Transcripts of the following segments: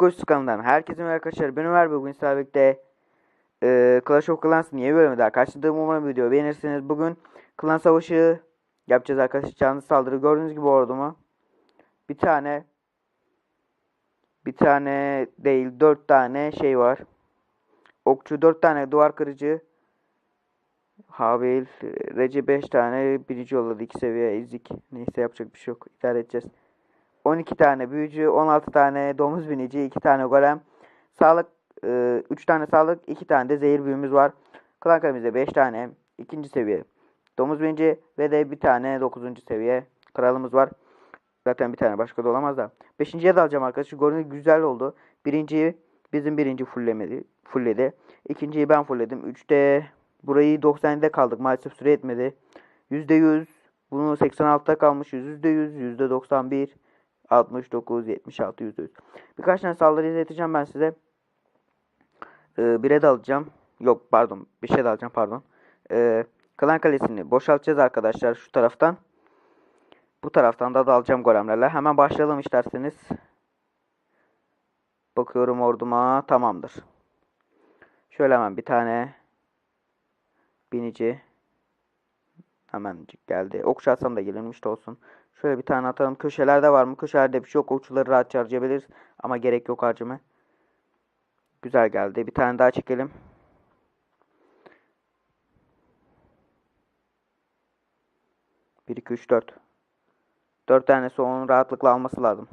Koşu kanalından herkese merhaba arkadaşlar. Ben Ömer bugün sizlerle birlikte e, Clash of Clans'ın yeni bölümü daha karşıladığım umarım video beğenirsiniz. Bugün klan savaşı yapacağız arkadaşlar. Canlı saldırı gördüğünüz gibi ordumu. Bir tane bir tane değil dört tane şey var. Okçu dört tane duvar kırıcı. Habil, Recep 5 tane birinci yolladı 2 seviye ezik. Neyse yapacak bir şey yok. İdare edeceğiz. 12 tane büyücü, 16 tane domuz binici, 2 tane golem. Sağlık, e, 3 tane sağlık, 2 tane de zehir büyümüz var. Klan kalemimizde 5 tane ikinci seviye domuz binici ve de bir tane 9. seviye kralımız var. Zaten bir tane başka da olamaz da. Beşinciye de alacağım arkadaşlar. Gibi güzel oldu. Birinciyi bizim birinci fullemedi, fulledi. İkinciyi ben fulledim. Üçte burayı 90'da kaldık. Maalesef süre etmedi. %100 bunu 86'da kalmış. %100, %91 69, 76, %100. Birkaç tane saldırı izleteceğim ben size. Ee, bire de alacağım. Yok pardon. Bir şey de alacağım pardon. Ee, Klan Kalesi'ni boşaltacağız arkadaşlar şu taraftan. Bu taraftan da, da alacağım golemlerle. Hemen başlayalım isterseniz. Bakıyorum orduma. Tamamdır. Şöyle hemen bir tane binici hemencik geldi. Okçu atsam da gelinmiş de olsun. Şöyle bir tane atalım. Köşelerde var mı? Köşelerde bir şey yok. Okçuları rahat harcayabiliriz. Ama gerek yok harcama. Güzel geldi. Bir tane daha çekelim. Bir, iki, üç, dört. Dört tanesi onun rahatlıkla alması lazım.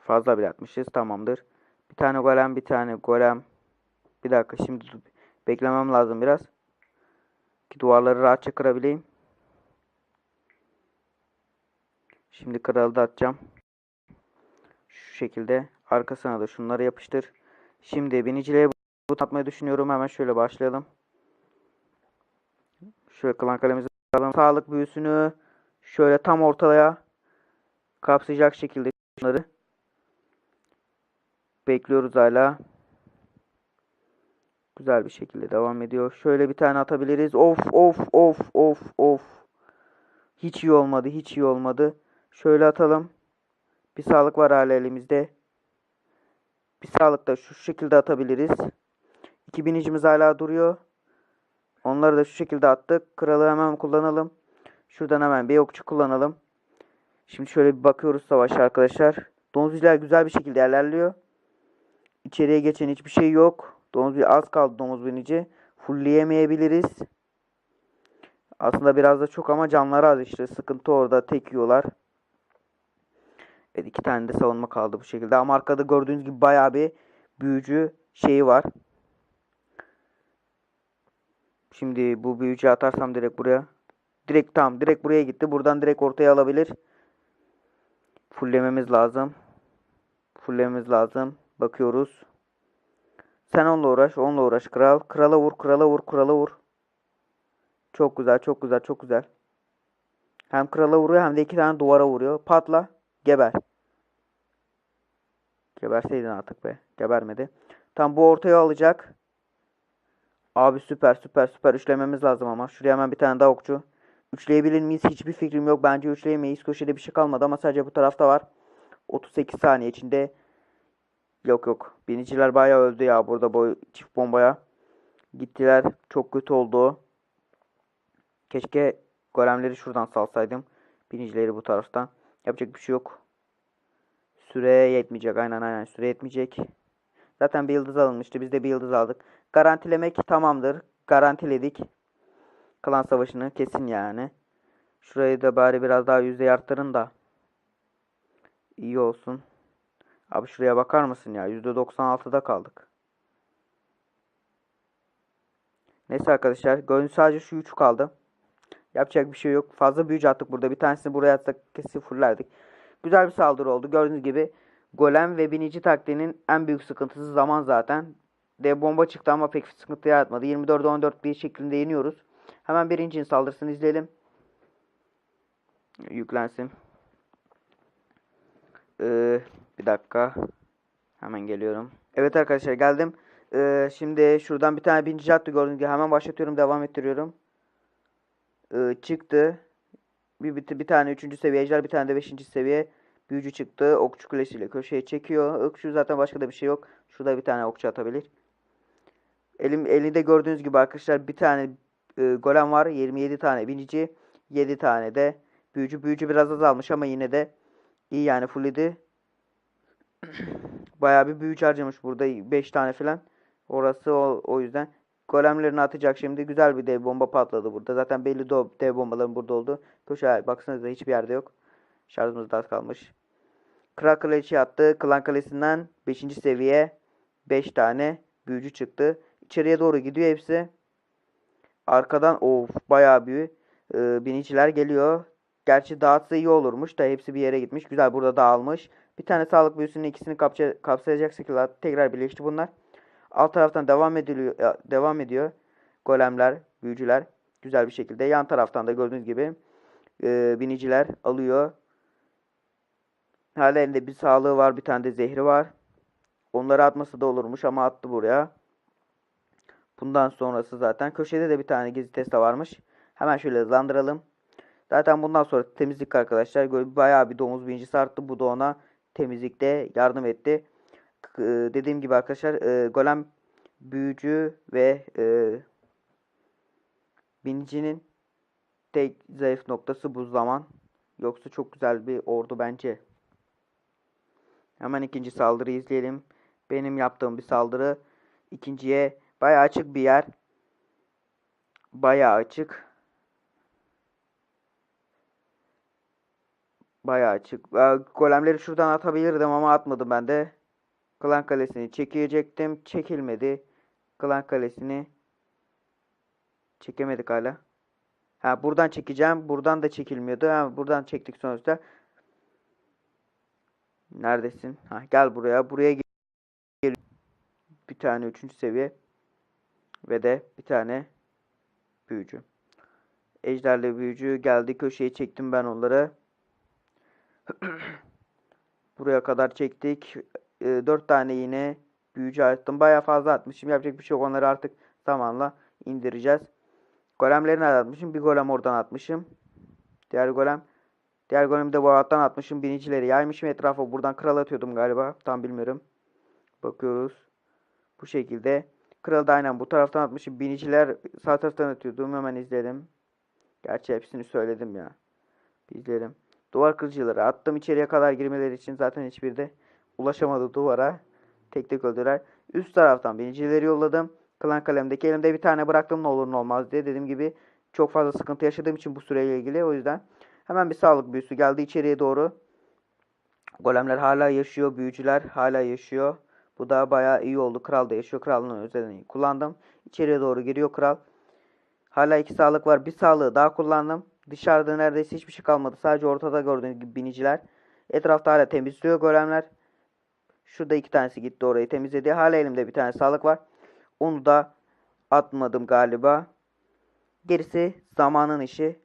Fazla bile atmışız. Tamamdır. Bir tane golem, bir tane golem. Bir dakika şimdi beklemem lazım biraz. Ki duvarları rahatça kırabileyim. Şimdi kralı da atacağım. Şu şekilde. Arkasına da şunları yapıştır. Şimdi biniciliğe bu atmayı düşünüyorum. Hemen şöyle başlayalım. Şöyle klan kalemizi alalım. Sağlık büyüsünü şöyle tam ortaya kapsayacak şekilde şunları bekliyoruz hala. Güzel bir şekilde devam ediyor. Şöyle bir tane atabiliriz. Of of of of of. Hiç iyi olmadı. Hiç iyi olmadı. Şöyle atalım. Bir sağlık var hala elimizde. Bir sağlık da şu şekilde atabiliriz. İki binicimiz hala duruyor. Onları da şu şekilde attık. Kralı hemen kullanalım. Şuradan hemen bir okçu kullanalım. Şimdi şöyle bir bakıyoruz savaşa arkadaşlar. Domuzcular güzel bir şekilde ilerliyor. İçeriye geçen hiçbir şey yok. Domuz bir az kaldı domuz binici. Fullleyemeyebiliriz. Aslında biraz da çok ama canları az işte. Sıkıntı orada. Tek yiyorlar. Evet iki tane de savunma kaldı bu şekilde. Ama arkada gördüğünüz gibi bayağı bir büyücü şeyi var. Şimdi bu büyücü atarsam direkt buraya. Direkt tam direkt buraya gitti. Buradan direkt ortaya alabilir. Fullememiz lazım. Fullememiz lazım. Bakıyoruz. Sen onunla uğraş. Onunla uğraş kral. Krala vur. Krala vur. Krala vur. Çok güzel. Çok güzel. Çok güzel. Hem krala vuruyor hem de iki tane duvara vuruyor. Patla. Geber. Geberseydin artık be. Gebermedi. Tam bu ortaya alacak. Abi süper süper süper. Üçlememiz lazım ama. Şuraya hemen bir tane daha okçu. Üçleyebilir miyiz? Hiçbir fikrim yok. Bence üçleyemeyiz. Köşede bir şey kalmadı ama sadece bu tarafta var. 38 saniye içinde. Yok yok. Biniciler bayağı öldü ya burada boy çift bombaya. Gittiler. Çok kötü oldu. Keşke golemleri şuradan salsaydım. Binicileri bu taraftan. Yapacak bir şey yok. Süre yetmeyecek. Aynen aynen. Süre yetmeyecek. Zaten bir yıldız alınmıştı. Biz de bir yıldız aldık. Garantilemek tamamdır. Garantiledik. Klan savaşını kesin yani. Şurayı da bari biraz daha yüzde arttırın da. İyi olsun. Abi şuraya bakar mısın ya? %96'da kaldık. Neyse arkadaşlar. Gördüğünüz sadece şu 3 kaldı. Yapacak bir şey yok. Fazla büyücü attık burada. Bir tanesini buraya atsak kesin fullerdik. Güzel bir saldırı oldu. Gördüğünüz gibi golem ve binici taktiğinin en büyük sıkıntısı zaman zaten. De bomba çıktı ama pek sıkıntı yaratmadı. 24'e 14 bir şeklinde yeniyoruz. Hemen birincinin saldırısını izleyelim. Yüklensin. Ee, bir dakika. Hemen geliyorum. Evet arkadaşlar geldim. Ee, şimdi şuradan bir tane binici attı gördüğünüz gibi. Hemen başlatıyorum. Devam ettiriyorum. Ee, çıktı. Bir, bir, bir tane 3. seviye ejder. Bir tane de 5. seviye Büyücü çıktı. Okçu kulesiyle köşeye çekiyor. Okçu zaten başka da bir şey yok. Şurada bir tane okçu atabilir. Elim, elinde gördüğünüz gibi arkadaşlar bir tane e, golem var. 27 tane binici. 7 tane de büyücü. Büyücü biraz azalmış ama yine de iyi yani fulledi. Bayağı bir büyücü harcamış burada 5 tane falan. Orası o, o yüzden. Golemlerini atacak şimdi. Güzel bir dev bomba patladı burada. Zaten belli dev bombaların burada oldu. Köşe baksanıza hiçbir yerde yok. Şarjımız da az kalmış. Kral Kaleci attı. Klan Kalesi'nden 5. seviye 5 tane büyücü çıktı. İçeriye doğru gidiyor hepsi. Arkadan of bayağı bir e, biniciler geliyor. Gerçi dağıtsa iyi olurmuş da hepsi bir yere gitmiş. Güzel burada dağılmış. Bir tane sağlık büyüsünün ikisini kapsayacak şekilde tekrar birleşti bunlar. Alt taraftan devam ediliyor ya, devam ediyor. Golemler, büyücüler güzel bir şekilde. Yan taraftan da gördüğünüz gibi e, biniciler alıyor. Hala elinde bir sağlığı var, bir tane de zehri var. Onları atması da olurmuş ama attı buraya. Bundan sonrası zaten köşede de bir tane gizli testa varmış. Hemen şöyle hızlandıralım. Zaten bundan sonra temizlik arkadaşlar. Bayağı bir domuz birincisi arttı. Bu da ona temizlikte yardım etti. E, dediğim gibi arkadaşlar e, golem büyücü ve e, binicinin tek zayıf noktası bu zaman. Yoksa çok güzel bir ordu bence. Hemen ikinci saldırı izleyelim. Benim yaptığım bir saldırı. İkinciye bayağı açık bir yer. Bayağı açık. Bayağı açık. Golemleri şuradan atabilirdim ama atmadım ben de. Klan Kalesi'ni çekecektim. Çekilmedi. Klan Kalesi'ni çekemedik hala. Ha buradan çekeceğim. Buradan da çekilmiyordu. Ha buradan çektik sonuçta. Neredesin? Ha gel buraya. Buraya gel. Bir tane üçüncü seviye. Ve de bir tane büyücü. Ejderli büyücü geldi. Köşeye çektim ben onları. Buraya kadar çektik. E, 4 tane yine büyücü attım. Baya fazla atmışım. Yapacak bir şey yok. Onları artık zamanla indireceğiz. Golemleri nereden atmışım? Bir golem oradan atmışım. Diğer golem. Diğer golemi de bu alttan atmışım. Binicileri yaymışım etrafa. Buradan kral atıyordum galiba. Tam bilmiyorum. Bakıyoruz. Bu şekilde. Kralı da aynen bu taraftan atmışım. Biniciler sağ taraftan atıyordum. Hemen izledim. Gerçi hepsini söyledim ya. Bir izleyelim. Duvar kırıcıları attım içeriye kadar girmeleri için zaten hiçbir de ulaşamadı duvara. Tek tek öldüler. Üst taraftan binicileri yolladım. Klan kalemdeki elimde bir tane bıraktım ne olur ne olmaz diye. Dediğim gibi çok fazla sıkıntı yaşadığım için bu süreyle ilgili. O yüzden hemen bir sağlık büyüsü geldi içeriye doğru. Golemler hala yaşıyor. Büyücüler hala yaşıyor. Bu da bayağı iyi oldu. Kral da yaşıyor. Kralın özelliğini kullandım. İçeriye doğru giriyor kral. Hala iki sağlık var. Bir sağlığı daha kullandım. Dışarıda neredeyse hiçbir şey kalmadı. Sadece ortada gördüğünüz gibi biniciler. Etrafta hala temizliyor golemler. Şurada iki tanesi gitti orayı temizledi. Hala elimde bir tane sağlık var. Onu da atmadım galiba. Gerisi zamanın işi.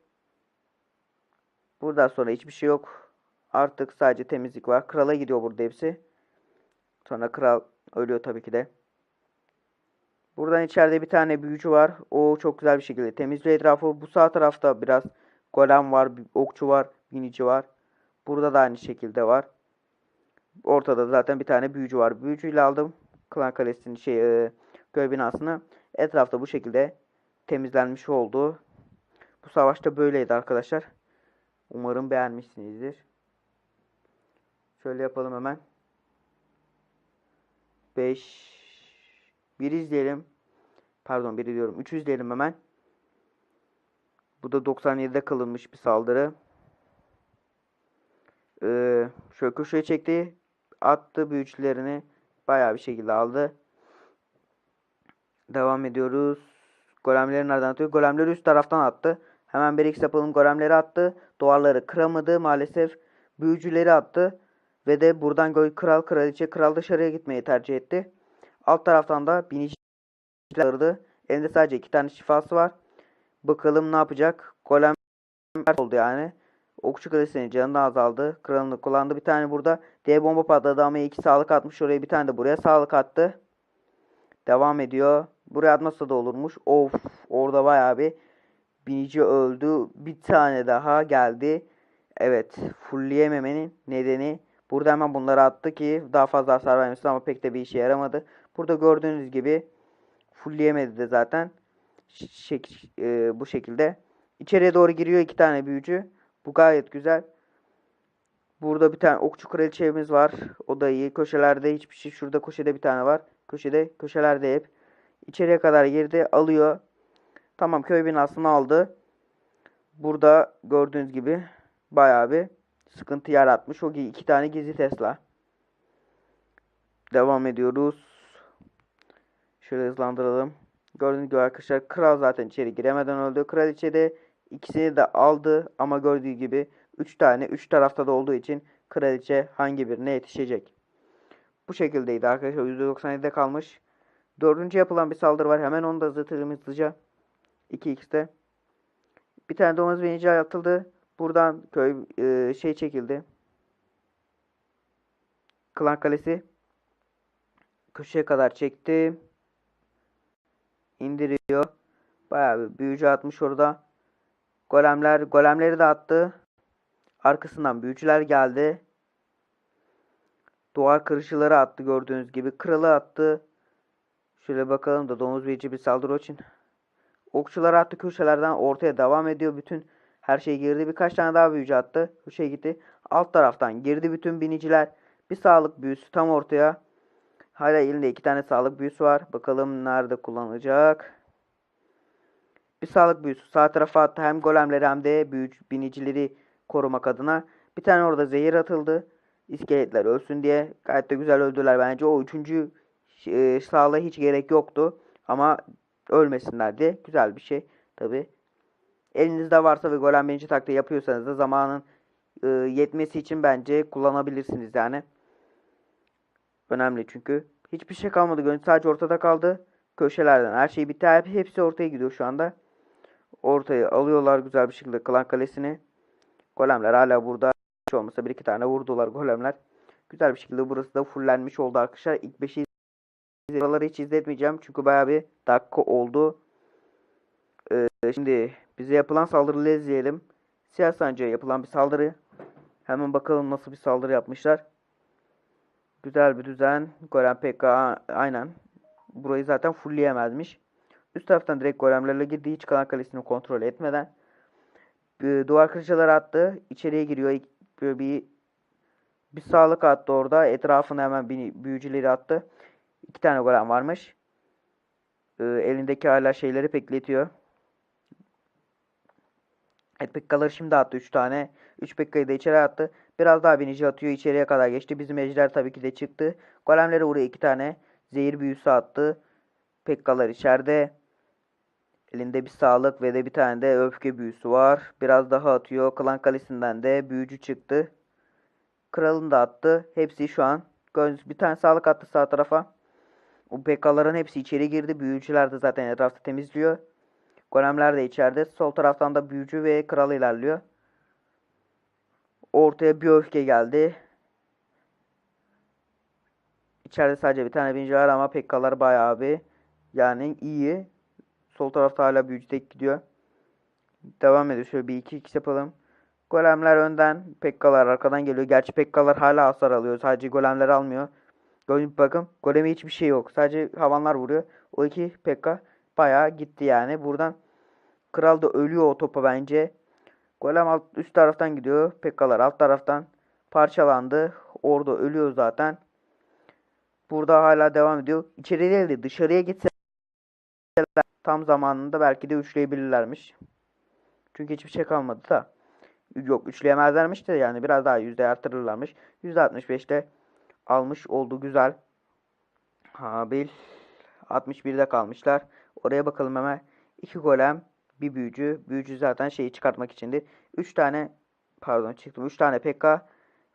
Buradan sonra hiçbir şey yok. Artık sadece temizlik var. Krala gidiyor burada hepsi. Sonra kral ölüyor tabii ki de. Buradan içeride bir tane büyücü var. O çok güzel bir şekilde temizliyor etrafı. Bu sağ tarafta biraz golem var, bir okçu var, binici var. Burada da aynı şekilde var. Ortada zaten bir tane büyücü var. Büyücüyle aldım. Klan Kalesi'nin şey, e, köy binasını. Etrafta bu şekilde temizlenmiş oldu. Bu savaşta böyleydi arkadaşlar. Umarım beğenmişsinizdir. Şöyle yapalım hemen. 5 1 izleyelim. Pardon 1 diyorum. 3 izleyelim hemen. Bu da 97'de kılınmış bir saldırı. Ee, şöyle köşeye çekti. Attı büyücülerini. Bayağı bir şekilde aldı. Devam ediyoruz. Golemleri nereden atıyor? Golemleri üst taraftan attı. Hemen bir x yapalım. Golemleri attı. Duvarları kıramadı. Maalesef büyücüleri attı. Ve de buradan gol kral kraliçe kral dışarıya gitmeyi tercih etti. Alt taraftan da binici alırdı. Elinde sadece iki tane şifası var. Bakalım ne yapacak. Golem oldu yani. Okçu kalesinin canı da azaldı. Kralını kullandı. Bir tane burada D bomba patladı ama iki sağlık atmış. Oraya bir tane de buraya sağlık attı. Devam ediyor. Buraya atmasa da olurmuş. Of orada bayağı bir binici öldü. Bir tane daha geldi. Evet, fullleyememenin nedeni burada hemen bunları attı ki daha fazla hasar vermesin ama pek de bir işe yaramadı. Burada gördüğünüz gibi fullleyemedi de zaten. Şek- e, bu şekilde. İçeriye doğru giriyor iki tane büyücü. Bu gayet güzel. Burada bir tane okçu kraliçemiz var. O da iyi. Köşelerde hiçbir şey. Şurada köşede bir tane var. Köşede, köşelerde hep. İçeriye kadar girdi. Alıyor. Tamam köy binasını aldı. Burada gördüğünüz gibi bayağı bir sıkıntı yaratmış. O iki tane gizli Tesla. Devam ediyoruz. Şöyle hızlandıralım. Gördüğünüz gibi arkadaşlar kral zaten içeri giremeden öldü. Kraliçe de ikisini de aldı ama gördüğü gibi 3 tane 3 tarafta da olduğu için kraliçe hangi birine yetişecek. Bu şekildeydi arkadaşlar. %97'de kalmış. Dördüncü yapılan bir saldırı var. Hemen onu da hızlatırım hızlıca. 2x'te. Bir tane domuz binici atıldı. Buradan köy e, şey çekildi. Klan Kalesi. Köşeye kadar çekti. İndiriyor. Bayağı bir büyücü atmış orada. Golemler, golemleri de attı. Arkasından büyücüler geldi. Duvar kırıcıları attı gördüğünüz gibi. Kralı attı. Şöyle bakalım da domuz binici bir saldırı için. Okçular attı köşelerden ortaya devam ediyor. Bütün her şey girdi. Birkaç tane daha büyücü attı. Bu şey gitti. Alt taraftan girdi bütün biniciler. Bir sağlık büyüsü tam ortaya. Hala elinde iki tane sağlık büyüsü var. Bakalım nerede kullanılacak. Bir sağlık büyüsü sağ tarafa attı. Hem golemleri hem de büyücü binicileri korumak adına. Bir tane orada zehir atıldı. İskeletler ölsün diye. Gayet de güzel öldüler bence. O üçüncü e, sağlığa hiç gerek yoktu. Ama ölmesinler diye. Güzel bir şey. Tabi. Elinizde varsa ve golem birinci taktiği yapıyorsanız da zamanın e, yetmesi için bence kullanabilirsiniz yani. Önemli çünkü. Hiçbir şey kalmadı. Görüntü sadece ortada kaldı. Köşelerden her şey bitti. Hep- Hepsi ortaya gidiyor şu anda. Ortaya alıyorlar güzel bir şekilde Klan Kalesi'ni. Golemler hala burada. Hiç olmasa bir iki tane vurdular golemler. Güzel bir şekilde burası da fullenmiş oldu arkadaşlar. İlk 5'i Buraları hiç izletmeyeceğim çünkü bayağı bir dakika oldu. Ee, şimdi bize yapılan saldırıları izleyelim. Siyah Sancı'ya yapılan bir saldırı. Hemen bakalım nasıl bir saldırı yapmışlar. Güzel bir düzen. Golem PK aynen. Burayı zaten fullleyemezmiş. Üst taraftan direkt golemlerle girdi. Hiç kalan kalesini kontrol etmeden. Bir duvar kırıcıları attı. İçeriye giriyor. Böyle bir bir sağlık attı orada. Etrafına hemen büyücüleri attı. İki tane golem varmış. Ee, elindeki hala şeyleri bekletiyor. Evet şimdi attı 3 tane. 3 Pekka'yı da içeri attı. Biraz daha binici atıyor. içeriye kadar geçti. Bizim ejder tabii ki de çıktı. Golemleri buraya 2 tane. Zehir büyüsü attı. Pekkalar içeride. Elinde bir sağlık ve de bir tane de öfke büyüsü var. Biraz daha atıyor. Klan Kalesi'nden de büyücü çıktı. Kralın da attı. Hepsi şu an. Bir tane sağlık attı sağ tarafa. O PK'ların hepsi içeri girdi. Büyücüler de zaten etrafta temizliyor. Golemler de içeride. Sol taraftan da büyücü ve kral ilerliyor. Ortaya bir öfke geldi. İçeride sadece bir tane büyücü var ama PK'lar bayağı bir yani iyi. Sol tarafta hala büyücü tek gidiyor. Devam ediyor. Şöyle bir iki iki yapalım. Golemler önden, Pekkalar arkadan geliyor. Gerçi Pekkalar hala hasar alıyor. Sadece golemler almıyor. Gördüğünüz bakın. Goleme hiçbir şey yok. Sadece havanlar vuruyor. O iki Pekka bayağı gitti yani. Buradan Kral da ölüyor o topa bence. Golem alt, üst taraftan gidiyor. Pekkalar alt taraftan parçalandı. Orada ölüyor zaten. Burada hala devam ediyor. İçeri değil de dışarıya gitse tam zamanında belki de üçleyebilirlermiş. Çünkü hiçbir şey kalmadı da. Yok üçleyemezlermiş de yani biraz daha yüzde artırırlarmış. Yüzde 65'te almış oldu güzel. Habil 61'de kalmışlar. Oraya bakalım hemen. İki golem, bir büyücü. Büyücü zaten şeyi çıkartmak içindi. 3 tane pardon çıktım. 3 tane PK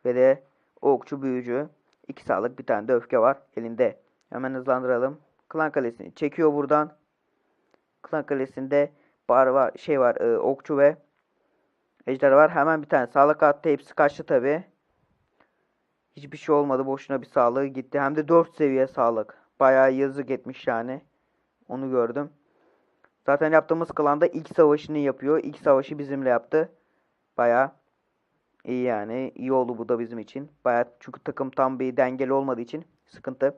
ve de okçu büyücü. 2 sağlık bir tane de öfke var elinde. Hemen hızlandıralım. Klan Kalesi'ni çekiyor buradan. Klan Kalesi'nde bar var, şey var, e, okçu ve ejder var. Hemen bir tane sağlık attı. Hepsi kaçtı tabi. Hiçbir şey olmadı. Boşuna bir sağlığı gitti. Hem de 4 seviye sağlık. Bayağı yazık etmiş yani. Onu gördüm. Zaten yaptığımız klanda ilk savaşını yapıyor. İlk savaşı bizimle yaptı. Bayağı İyi yani. iyi oldu bu da bizim için. Bayağı çünkü takım tam bir dengeli olmadığı için sıkıntı.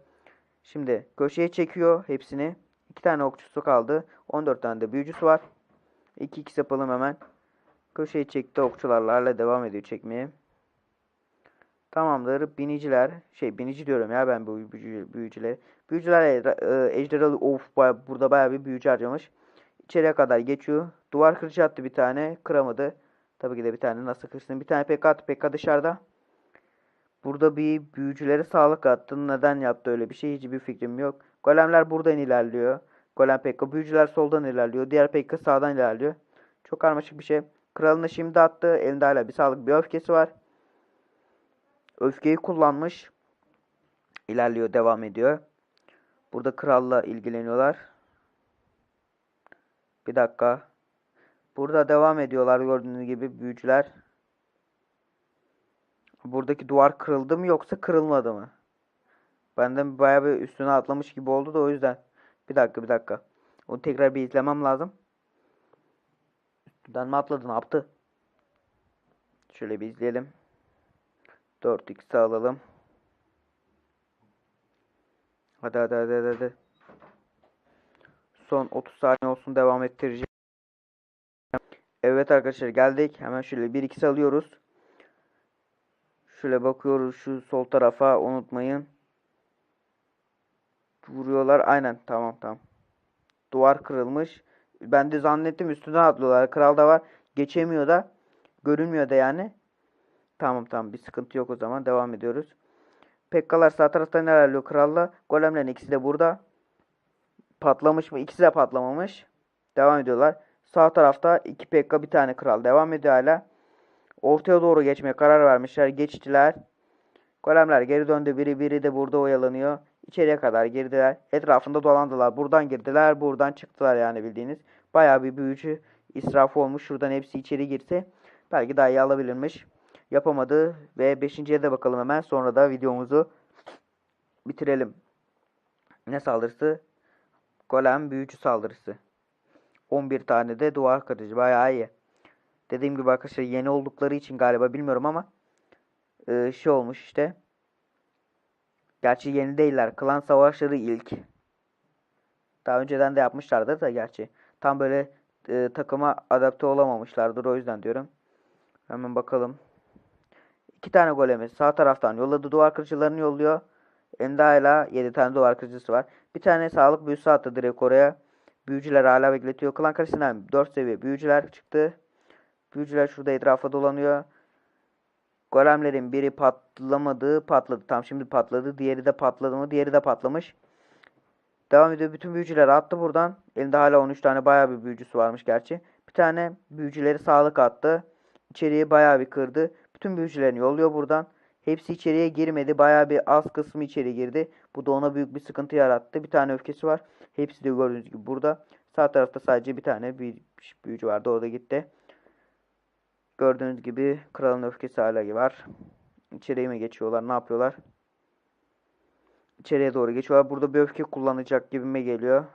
Şimdi köşeye çekiyor hepsini. 2 tane okçusu kaldı. 14 tane de büyücüsü var. 2-2 yapalım hemen. Köşeye çekti okçularla hala devam ediyor çekmeye. Tamamdır. Biniciler. Şey binici diyorum ya ben bu büyücü, büyücüleri. Büyücüler e, ejderhalı of baya, burada baya bir büyücü harcamış. İçeriye kadar geçiyor. Duvar kırıcı attı bir tane. Kıramadı. Tabii ki de bir tane nasıl kırsın. Bir tane PK attı. PK dışarıda. Burada bir büyücülere sağlık attı. Neden yaptı öyle bir şey hiçbir fikrim yok. Golemler buradan ilerliyor. Golem PK. Büyücüler soldan ilerliyor. Diğer PK sağdan ilerliyor. Çok karmaşık bir şey. Kralını şimdi attı. Elinde hala bir sağlık bir öfkesi var. Öfkeyi kullanmış. İlerliyor, devam ediyor. Burada kralla ilgileniyorlar. Bir dakika. Burada devam ediyorlar gördüğünüz gibi büyücüler. Buradaki duvar kırıldı mı yoksa kırılmadı mı? Benden bayağı bir üstüne atlamış gibi oldu da o yüzden. Bir dakika bir dakika. Onu tekrar bir izlemem lazım. Üstünden mi atladı ne yaptı? Şöyle bir izleyelim. 4x alalım. Hadi hadi hadi hadi. Son 30 saniye olsun devam ettireceğim. Evet arkadaşlar geldik. Hemen şöyle 1x alıyoruz. Şöyle bakıyoruz şu sol tarafa unutmayın. Vuruyorlar. Aynen tamam tamam. Duvar kırılmış. Ben de zannettim üstünden atlıyorlar. Kral da var. Geçemiyor da. Görünmüyor da yani. Tamam tamam bir sıkıntı yok o zaman. Devam ediyoruz. Pekkalar sağ taraftan ilerliyor kralla. Golemlerin ikisi de burada. Patlamış mı? İkisi de patlamamış. Devam ediyorlar. Sağ tarafta iki Pekka bir tane kral. Devam ediyor hala. Ortaya doğru geçmeye karar vermişler. Geçtiler. Golemler geri döndü. Biri biri de burada oyalanıyor. İçeriye kadar girdiler. Etrafında dolandılar. Buradan girdiler. Buradan çıktılar yani bildiğiniz. Bayağı bir büyücü israf olmuş. Şuradan hepsi içeri girse belki daha iyi alabilirmiş. Yapamadı. Ve 5.ye de bakalım hemen. Sonra da videomuzu bitirelim. Ne saldırısı? Golem büyücü saldırısı. 11 tane de duvar kırıcı. Bayağı iyi. Dediğim gibi arkadaşlar yeni oldukları için galiba bilmiyorum ama e, şey olmuş işte. Gerçi yeni değiller. Klan savaşları ilk. Daha önceden de yapmışlardır da gerçi. Tam böyle e, takıma adapte olamamışlardır. O yüzden diyorum. Hemen bakalım. İki tane golemi sağ taraftan yolladı. Duvar kırıcılarını yolluyor. Enda'yla 7 tane duvar kırıcısı var. Bir tane sağlık büyüsü attı direkt oraya. Büyücüler hala bekletiyor. Klan karşısından 4 seviye büyücüler çıktı. Büyücüler şurada etrafa dolanıyor. Golemlerin biri patlamadı. Patladı. Tam şimdi patladı. Diğeri de patladı mı? Diğeri de patlamış. Devam ediyor. Bütün büyücüler attı buradan. Elinde hala 13 tane bayağı bir büyücüsü varmış gerçi. Bir tane büyücüleri sağlık attı. İçeriye bayağı bir kırdı. Bütün büyücülerini yolluyor buradan. Hepsi içeriye girmedi. Bayağı bir az kısmı içeri girdi. Bu da ona büyük bir sıkıntı yarattı. Bir tane öfkesi var. Hepsi de gördüğünüz gibi burada. Sağ tarafta sadece bir tane büyücü vardı. Orada gitti. Gördüğünüz gibi kralın öfkesi hala var. İçeriye mi geçiyorlar? Ne yapıyorlar? İçeriye doğru geçiyorlar. Burada bir öfke kullanacak gibime geliyor.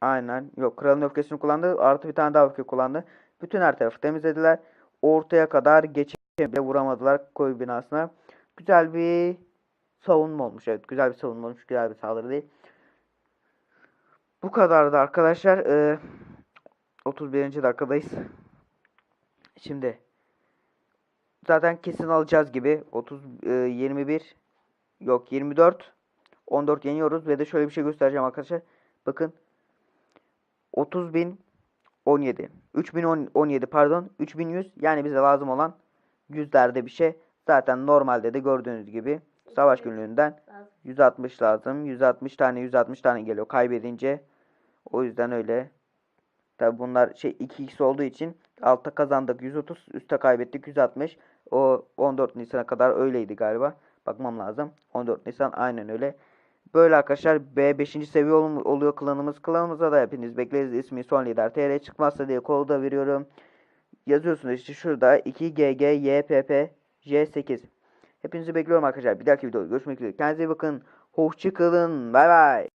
Aynen. Yok kralın öfkesini kullandı. Artı bir tane daha öfke kullandı. Bütün her tarafı temizlediler. Ortaya kadar geçemeye vuramadılar koy binasına. Güzel bir savunma olmuş. Evet güzel bir savunma olmuş. Güzel bir saldırı değil. Bu kadardı arkadaşlar. Ee, 31. dakikadayız. Şimdi zaten kesin alacağız gibi 30 e, 21 yok 24 14 yeniyoruz ve de şöyle bir şey göstereceğim arkadaşlar. Bakın 30 bin 17 3017 pardon 3100 yani bize lazım olan yüzlerde bir şey. Zaten normalde de gördüğünüz gibi savaş günlüğünden 160 lazım. 160 tane 160 tane geliyor kaybedince. O yüzden öyle. Tabi bunlar şey 2x olduğu için altta kazandık 130, üstte kaybettik 160. O 14 Nisan'a kadar öyleydi galiba. Bakmam lazım. 14 Nisan aynen öyle. Böyle arkadaşlar B 5. seviye ol oluyor klanımız. Klanımıza da hepiniz bekleriz. İsmi son lider TR çıkmazsa diye kodu da veriyorum. Yazıyorsunuz işte şurada 2GG YPP J8. Hepinizi bekliyorum arkadaşlar. Bir dahaki videoda görüşmek üzere. Kendinize bakın. Hoşçakalın. Bay bay.